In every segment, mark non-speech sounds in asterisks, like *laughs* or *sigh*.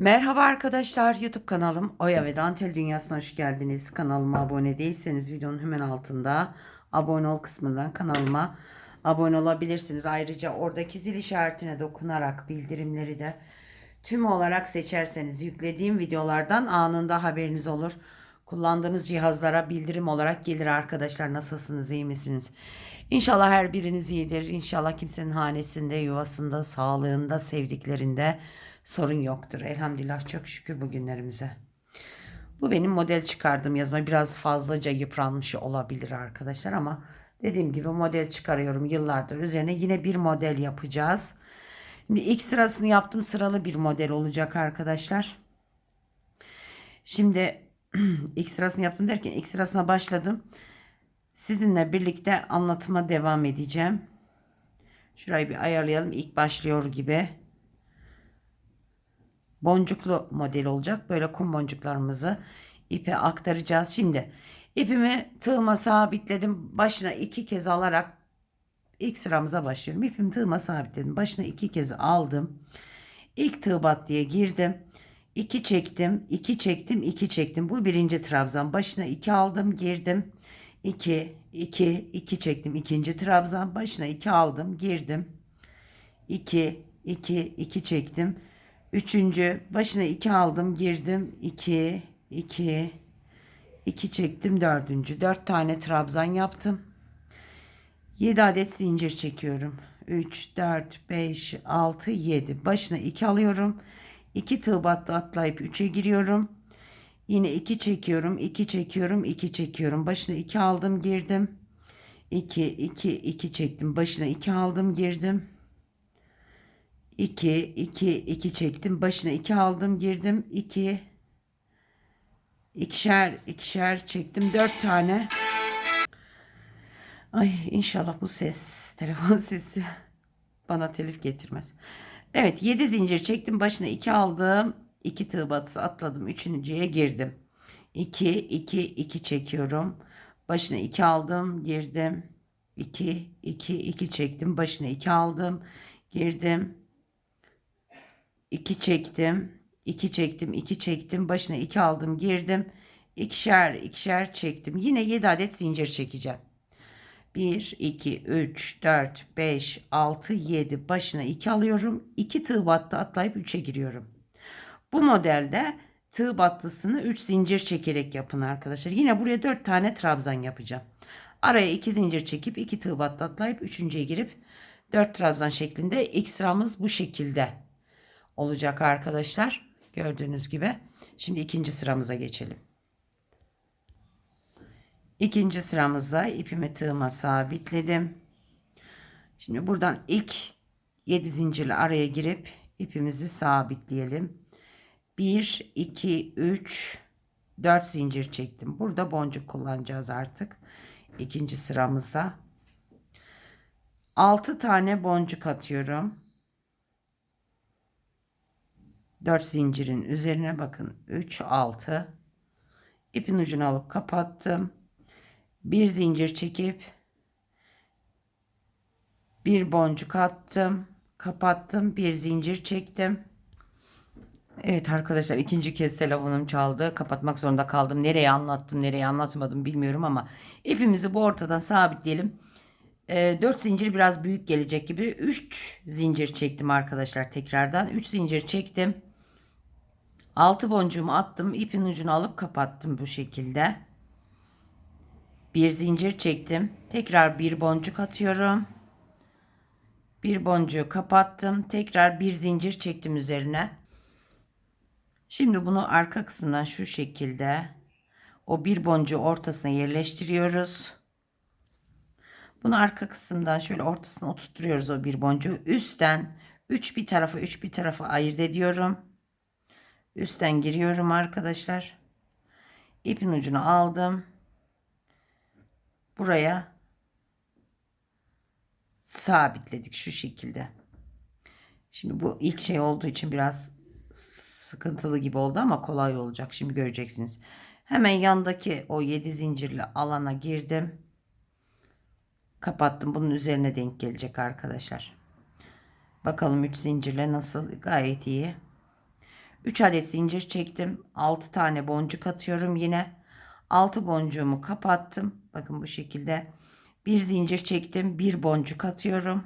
Merhaba arkadaşlar YouTube kanalım Oya ve Dantel Dünyası'na hoş geldiniz. Kanalıma abone değilseniz videonun hemen altında abone ol kısmından kanalıma abone olabilirsiniz. Ayrıca oradaki zil işaretine dokunarak bildirimleri de tüm olarak seçerseniz yüklediğim videolardan anında haberiniz olur. Kullandığınız cihazlara bildirim olarak gelir arkadaşlar. Nasılsınız, iyi misiniz? İnşallah her biriniz iyidir. İnşallah kimsenin hanesinde, yuvasında, sağlığında, sevdiklerinde sorun yoktur. Elhamdülillah çok şükür bugünlerimize. Bu benim model çıkardığım yazma. Biraz fazlaca yıpranmış olabilir arkadaşlar ama dediğim gibi model çıkarıyorum yıllardır. Üzerine yine bir model yapacağız. Şimdi ilk sırasını yaptım. Sıralı bir model olacak arkadaşlar. Şimdi *clears throat* ilk sırasını yaptım derken ilk sırasına başladım. Sizinle birlikte anlatıma devam edeceğim. Şurayı bir ayarlayalım. İlk başlıyor gibi. Boncuklu model olacak. Böyle kum boncuklarımızı ipe aktaracağız. Şimdi ipimi tığıma sabitledim. Başına iki kez alarak ilk sıramıza başlıyorum. İpimi tığıma sabitledim. Başına iki kez aldım. İlk tığ battıya girdim. 2 çektim, 2 çektim, 2 çektim. Bu birinci trabzan. Başına 2 aldım, girdim. 2, 2, 2 çektim. ikinci trabzan. Başına 2 aldım, girdim. 2, 2, 2 çektim. Üçüncü başına 2 aldım, girdim. 2, 2, 2 çektim. Dördüncü. 4 tane trabzan yaptım. 7 adet zincir çekiyorum. 3, 4, 5, 6, 7. Başına 2 alıyorum. 2 tığ battı atlayıp 3'e giriyorum. Yine 2 çekiyorum, 2 çekiyorum, 2 çekiyorum. Başına 2 aldım, girdim. 2, 2, 2 çektim. Başına 2 aldım, girdim. 2, 2, 2 çektim. Başına 2 aldım, girdim. 2, ikişer, ikişer çektim. 4 tane. Ay inşallah bu ses, *laughs* telefon sesi bana telif getirmez. Evet 7 zincir çektim. Başına 2 aldım. 2 tığ batısı atladım. Üçüncüye girdim. 2 2 2 çekiyorum. Başına 2 aldım, girdim. 2 2 2 çektim. Başına 2 aldım, girdim. 2 çektim. 2 çektim, 2 çektim. Başına 2 aldım, girdim. İkişer ikişer çektim. Yine 7 adet zincir çekeceğim. 1, 2, 3, 4, 5, 6, 7 başına 2 alıyorum. 2 tığ battı atlayıp 3'e giriyorum. Bu modelde tığ battısını 3 zincir çekerek yapın arkadaşlar. Yine buraya 4 tane trabzan yapacağım. Araya 2 zincir çekip 2 tığ battı atlayıp 3.ye girip 4 trabzan şeklinde ilk sıramız bu şekilde olacak arkadaşlar. Gördüğünüz gibi. Şimdi ikinci sıramıza geçelim. İkinci sıramızda ipimi tığıma sabitledim. Şimdi buradan ilk 7 zincirle araya girip ipimizi sabitleyelim. 1, 2, 3, 4 zincir çektim. Burada boncuk kullanacağız artık. İkinci sıramızda. 6 tane boncuk atıyorum. 4 zincirin üzerine bakın. 3, 6. İpin ucunu alıp kapattım. Bir zincir çekip bir boncuk attım. Kapattım. Bir zincir çektim. Evet arkadaşlar ikinci kez telefonum çaldı. Kapatmak zorunda kaldım. Nereye anlattım nereye anlatmadım bilmiyorum ama ipimizi bu ortadan sabitleyelim. E, ee, 4 zincir biraz büyük gelecek gibi. 3 zincir çektim arkadaşlar tekrardan. 3 zincir çektim 6 boncuğumu attım ipin ucunu alıp kapattım bu şekilde bir zincir çektim. Tekrar bir boncuk atıyorum. Bir boncuğu kapattım. Tekrar bir zincir çektim üzerine. Şimdi bunu arka kısımdan şu şekilde o bir boncuğu ortasına yerleştiriyoruz. Bunu arka kısımdan şöyle ortasına oturtuyoruz o bir boncuğu. Üstten 3 bir tarafa 3 bir tarafa ayırt ediyorum. Üstten giriyorum arkadaşlar. İpin ucunu aldım buraya sabitledik şu şekilde. Şimdi bu ilk şey olduğu için biraz sıkıntılı gibi oldu ama kolay olacak. Şimdi göreceksiniz. Hemen yandaki o 7 zincirli alana girdim. Kapattım. Bunun üzerine denk gelecek arkadaşlar. Bakalım 3 zincirle nasıl? Gayet iyi. 3 adet zincir çektim. 6 tane boncuk atıyorum yine. 6 boncuğumu kapattım. Bakın bu şekilde. Bir zincir çektim. Bir boncuk atıyorum.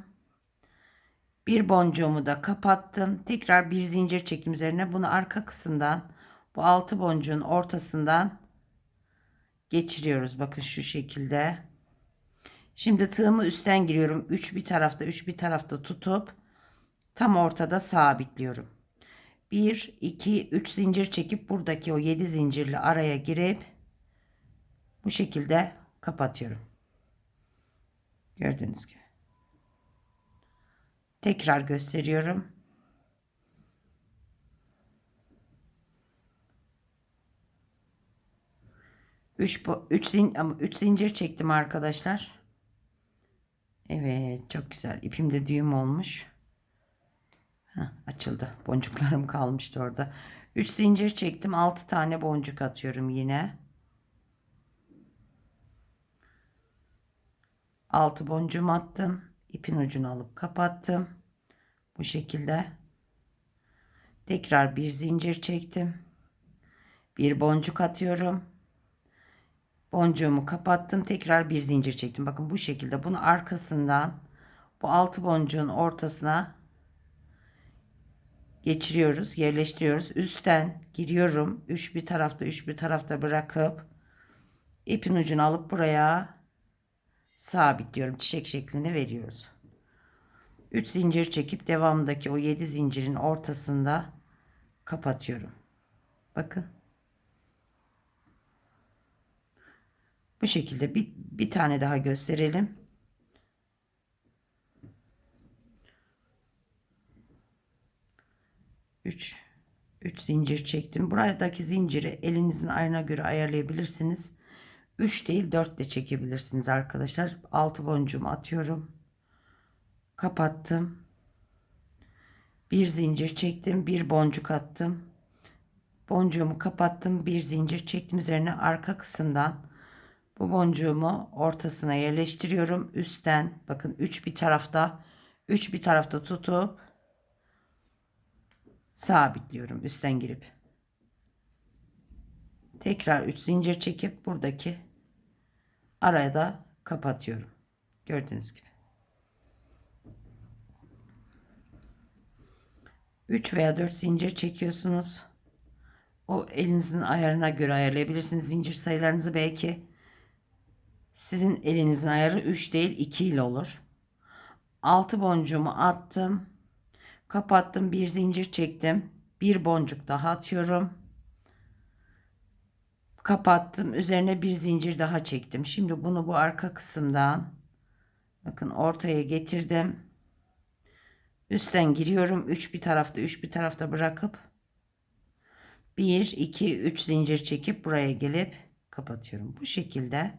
Bir boncuğumu da kapattım. Tekrar bir zincir çektim üzerine. Bunu arka kısımdan bu 6 boncuğun ortasından geçiriyoruz. Bakın şu şekilde. Şimdi tığımı üstten giriyorum. 3 bir tarafta 3 bir tarafta tutup tam ortada sabitliyorum. 1 2 3 zincir çekip buradaki o 7 zincirli araya girip bu şekilde kapatıyorum. Gördüğünüz gibi. Tekrar gösteriyorum. 3 3 zin 3 zincir çektim arkadaşlar. Evet, çok güzel. İpimde düğüm olmuş. Heh, açıldı. Boncuklarım kalmıştı orada. 3 zincir çektim. 6 tane boncuk atıyorum yine. 6 boncuğumu attım. İpin ucunu alıp kapattım. Bu şekilde. Tekrar bir zincir çektim. Bir boncuk atıyorum. Boncuğumu kapattım. Tekrar bir zincir çektim. Bakın bu şekilde. Bunu arkasından bu altı boncuğun ortasına geçiriyoruz. Yerleştiriyoruz. Üstten giriyorum. Üç bir tarafta üç bir tarafta bırakıp ipin ucunu alıp buraya sabitliyorum. Çiçek şeklinde veriyoruz. 3 zincir çekip devamındaki o 7 zincirin ortasında kapatıyorum. Bakın. Bu şekilde bir, bir tane daha gösterelim. Üç, üç zincir çektim. Buradaki zinciri elinizin ayarına göre ayarlayabilirsiniz. 3 değil 4 de çekebilirsiniz arkadaşlar. 6 boncuğumu atıyorum. Kapattım. Bir zincir çektim. Bir boncuk attım. Boncuğumu kapattım. Bir zincir çektim üzerine arka kısımdan bu boncuğumu ortasına yerleştiriyorum. Üstten bakın 3 bir tarafta 3 bir tarafta tutup sabitliyorum üstten girip. Tekrar 3 zincir çekip buradaki araya da kapatıyorum. Gördüğünüz gibi. 3 veya 4 zincir çekiyorsunuz. O elinizin ayarına göre ayarlayabilirsiniz. Zincir sayılarınızı belki sizin elinizin ayarı 3 değil 2 ile olur. 6 boncuğumu attım. Kapattım. Bir zincir çektim. Bir boncuk daha atıyorum. Kapattım. Üzerine bir zincir daha çektim. Şimdi bunu bu arka kısımdan bakın ortaya getirdim. Üstten giriyorum. 3 bir tarafta 3 bir tarafta bırakıp 1 2 3 zincir çekip buraya gelip kapatıyorum. Bu şekilde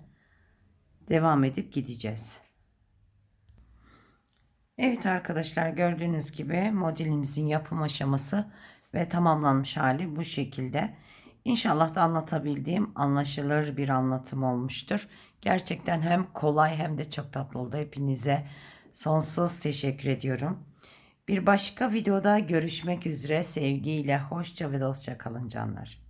devam edip gideceğiz. Evet arkadaşlar gördüğünüz gibi modelimizin yapım aşaması ve tamamlanmış hali bu şekilde. İnşallah da anlatabildiğim anlaşılır bir anlatım olmuştur. Gerçekten hem kolay hem de çok tatlı oldu. Hepinize sonsuz teşekkür ediyorum. Bir başka videoda görüşmek üzere sevgiyle hoşça ve dostça kalın canlar.